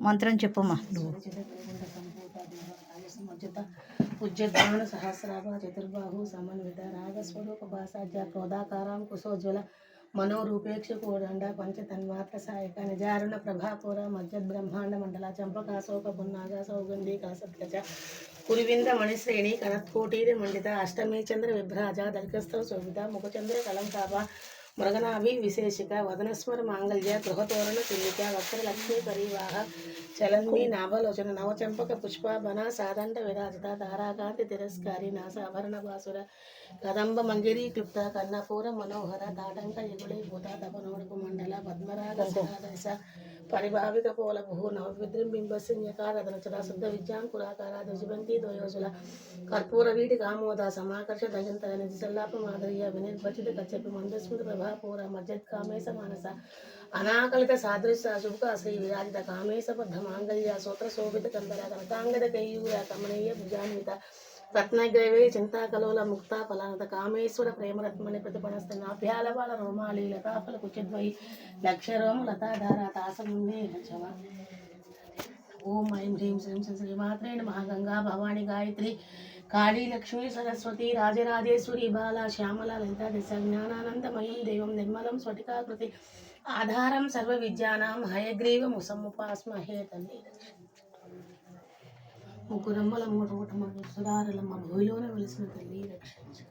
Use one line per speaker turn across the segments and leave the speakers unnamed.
మంత్రం చెప్పమ్మా నువ్వు?
ఉజ్జద్వాణ సహస్రాభ చతుర్బాహు సమన్విత రాగస్వరూప భాసాధ్య క్రోధాకారాం కుశోజ్వల మనోరూపేక్ష కోదండ పంచతన్మాత్ర సాయక నిజారుణ ప్రభాపుర మధ్య బ్రహ్మాండ మండల చంపకాశోక పున్నాగ సౌగంధి కలసత్కచ కురివింద మణిశ్రేణి కనత్కోటీరి మండిత అష్టమి చంద్ర విభ్రాజ దర్గస్థ శోభిత ముఖచంద్ర కలంకాప మృగనాభి విశేషిక వదనస్మర మాంగళ్య గృహతోరణ తుల్లిక వక్ర లక్ష్మీ పరివాహ చలంది నాభలోచన నవచంపక పుష్పాభన సాదండ విరాజిత తారాకాంతి తిరస్కారి నాసాభరణ బాసుర కదంబ మంజరి క్లుప్త కన్నపూర మనోహర తాటంక యుగుళి భూత తపనోడుపు మండల పద్మరాగ సదాదశ పరిభావిక పోల భూ నవవిద్రింబింబసింహకారదనచల శుద్ధ విద్యాంకురాకార దుజిబంతి ద్వయోజుల కర్పూర వీటి కామోద సమాకర్ష దయంతర నిధి సల్లాప మాధుర్య వినిర్వచిత కచ్చపి మందస్మృతి ప్రభాపూర మజ్జత్ కామేశ మానస. అనాకలిత సాదృశ్య శుభక శ్రీ విరాజిత కామేశ బద్ధ మాంగళ్య సూత్ర శోభిత కందర కనకాంగద కైయూర కమనీయ భుజాన్విత. రత్నగ్రవే చింతాకలోల ముక్త ఫలానత కామేశ్వర ప్రేమరత్మని ప్రతిపణస్థ నాభ్యాలవాళ రోమాలి లతాఫల కుచిద్వై లక్షరోమ లతాధార తాసముందే లక్షవ ఓం ఐం హ్రీం శ్రీం శ్రీ శ్రీమాత్రే మహాగంగా భవాని గాయత్రి కాళీ లక్ష్మీ సరస్వతి రాజరాజేశ్వరి బాల శ్యామల లలిత దిశ జ్ఞానానందమయం దేవం నిర్మలం స్ఫటికాకృతి ఆధారం సర్వ విద్యానాం హయగ్రీవ ముసముపాస్మహే తల్లి ముగ్గురమ్మల మూట మూట సుధారులమ్మ భూమిలోనే వెలిసిన తల్లి రక్షించు.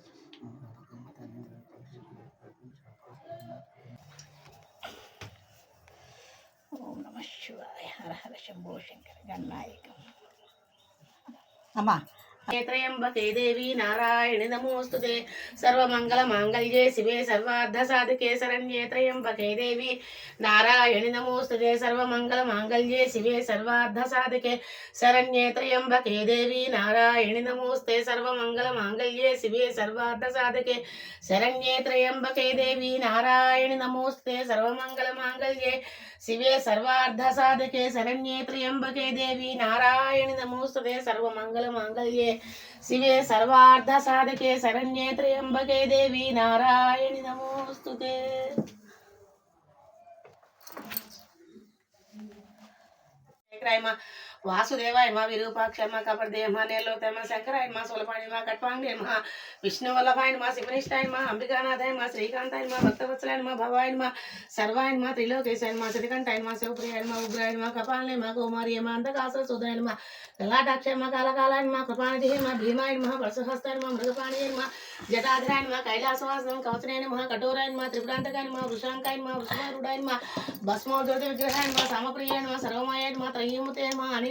ఓం నమ శివాయ. హర హర శంభో శంకర గణనాయకం అమ్మా.
త్రయంబకే దేవి నారాయణి నమోస్తుతే సర్వమంగళ మాంగళ్యే శివే సర్వార్థ సాధుకే శరణ్యే త్రయంబకే దేవి నారాయణి నమోస్తుతే సర్వమంగళ మాంగళ్యే శివే సర్వార్థ సాధుకే శరణ్యే త్రయంబకే దేవి నారాయణి నమోస్తే. సర్వమంగళ మాంగళ్యే శివే సర్వార్థ సాధుకే శరణ్యే త్రయంబకే దేవి నారాయణి నమోస్తే. సర్వమంగళ మాంగళ్యే శివే సర్వార్థ సాధుకే శరణ్యే త్రయంబకే దేవి నారాయణి నమోస్తుతే సర్వమంగళ మాంగళ్యే शिवे सर्वार्धसाधके शरण्ये त्र्यम्बके देवी नारायणि नमोऽस्तु ते वासुदेवायम विरूपाक्षम कपड़देम नेलोतम शंकरायम सोलपाणीम कटवांगेम विष्णु वल्लभायम शिवनिष्ठायम, अंबिकानाथायम श्रीकांतायम भक्तवत्सलायम भवायम सर्वायम त्रिलोकेशयम श्रीकंठायम शिवप्रियायम उग्रायम कपालनेम कौमारियम अंधकाश सुधायम कलाटाक्षम कालकालायम कृपाधिम भीमायम वसुहस्तायम मृगपाणीम जटाधरायम कैलासवासम कवचनायम कठोरायम त्रिपुरांतकायम वृषाकायम वृषभारूढ़ायम भस्मोद्योति विग्रहायम सामप्रियायम सर्वमायम त्रयमुतेम अनि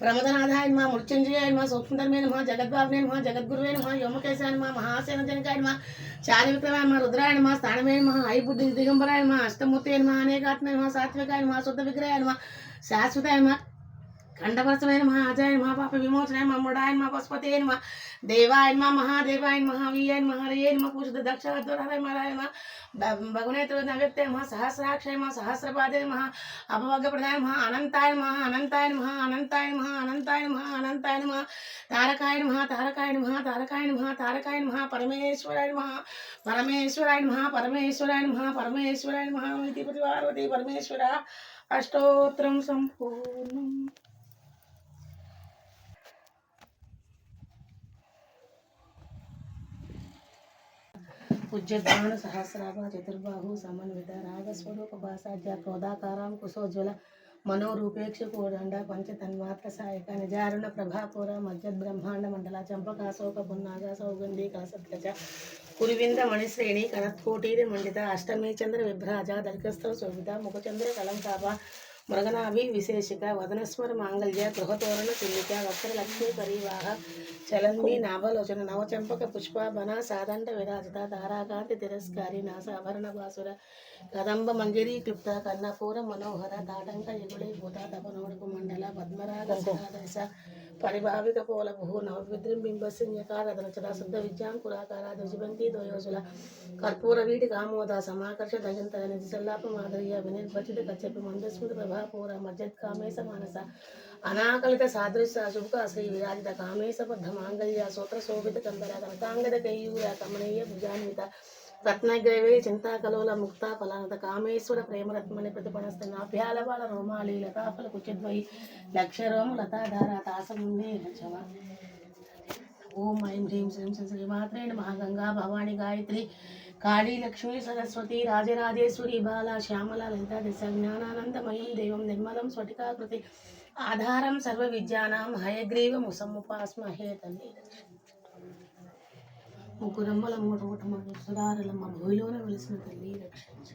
ప్రమదనాథాయ మా మృత్యుంజయాయ మా సూక్ష్మధర్మే మా జగద్బాబునే మా జగద్గురువే మా వ్యోమకేశాయ మా మహాసేన జనకాయ మా చారిత్రమాయ మా రుద్రాయణ మా స్థానమే మా ఐబుద్ధి దిగంబరాయ మా అష్టమూర్తి మా అనేకాత్మ మా సాత్వికాయ మా శుద్ధ విగ్రహాయ మా శాశ్వతాయ మా దేవాయ నమ మహాదేవాయ నమ వీయాయ నమ హరయే నమ పూజిత దక్షాధ్వరాయ మహారాయ నమ భగునేత్ర నవ్యక్తే నమ సహస్రాక్షయ నమ సహస్రపాదే నమ అపవర్గప్రదాయ నమ అనంతాయ నమ అనంతాయ నమ అనంతాయ నమ అనంతాయ నమ అనంతాయ నమ తారకాయ నమ తారకాయ నమ తారకాయ నమ తారకాయ నమ పరమేశ్వరాయ నమ పరమేశ్వరాయ నమ పరమేశ్వరాయ నమ పరమేశ్వరాయ నమ ఇది పార్వతి పరమేశ్వర అష్టోత్తరం సంపూర్ణం ఉజ్జద్వాణ సహస్రాభ చతుర్బాహు సమన్విత రాగస్వరూప భాసాధ్య క్రోధాకారాం కుశోజ్వల మనోరూపేక్ష కోదండ పంచతన్మాత్ర సాయక నిజారుణ ప్రభాపుర మధ్యబ్రహ్మాండ మండల చంపకాశోక పున్నాగ సౌగంధి కలసత్కజ కురివింద మణిశ్రేణి కనత్కోటీరి మండిత అష్టమి చంద్ర విభ్రాజ దర్గస్థ శోభిత ముఖచంద్ర కలంకాప మృగనాభి విశేషిక వదనస్మర మాంగళ్య గృహతోరణ తుల్లిక వక్ర లక్ష్మీ పరివాహ చలంది నాభలోచన నవచంపక పుష్పాభన సాదండ విరాజిత తారాకాంతి తిరస్కారి నాసాభరణ బాసుర కదంబ మంజరి క్లుప్త కన్నపూర మనోహర తాటంక యుగుళై భూత తపనోడుకు మండల పద్మరాగ దశ పరిభావిక పోల భూ నవవిద్రం బింబసింహకారధనచర శుద్ధ విద్యాంకురాకార ధ్వజబంతి ద్వయోజుల కర్పూర వీటి కామోద సమాకర్ష దయంతర నిధి సల్లాప మాధుర్య వినిర్వచిత కచ్చపి మందస్మృత ప్రభాపూర మజ్జత్ కామేశ మానస అనాకలిత సాదృశ్య శుభక శ్రీ విరాజిత కామేశ బద్ధ మాంగళ్య సూత్ర శోభిత కందర కనకాంగద కైయూర కమనీయ భుజాన్విత రత్నగ్రవే చింతాకలోల ముక్త ఫలానత కామేశ్వర ప్రేమరత్మని ప్రతిపణస్థ నాభ్యాల బాల రోమాలి లతాఫల కుచిద్వై లక్షరోమ లతాధార తాసముందే లక్షవ ఓం ఐం హ్రీం శ్రీం శ్రీ శ్రీమాత్రేణ మహాగంగా భవాని గాయత్రి. కాళీ లక్ష్మీ సరస్వతి రాజరాజేశ్వరి బాల శ్యామల లలిత దశ జ్ఞానానందమయం దేవం నిర్మలం స్ఫటికాకృతి ఆధారం సర్వ విద్యానాం హయగ్రీవం సముపాస్మహే తల్లి ముగ్గురమ్మల మూట మూట సుధారలమ్మ భూమిలోనే వెలిసిన తల్లి రక్షించు.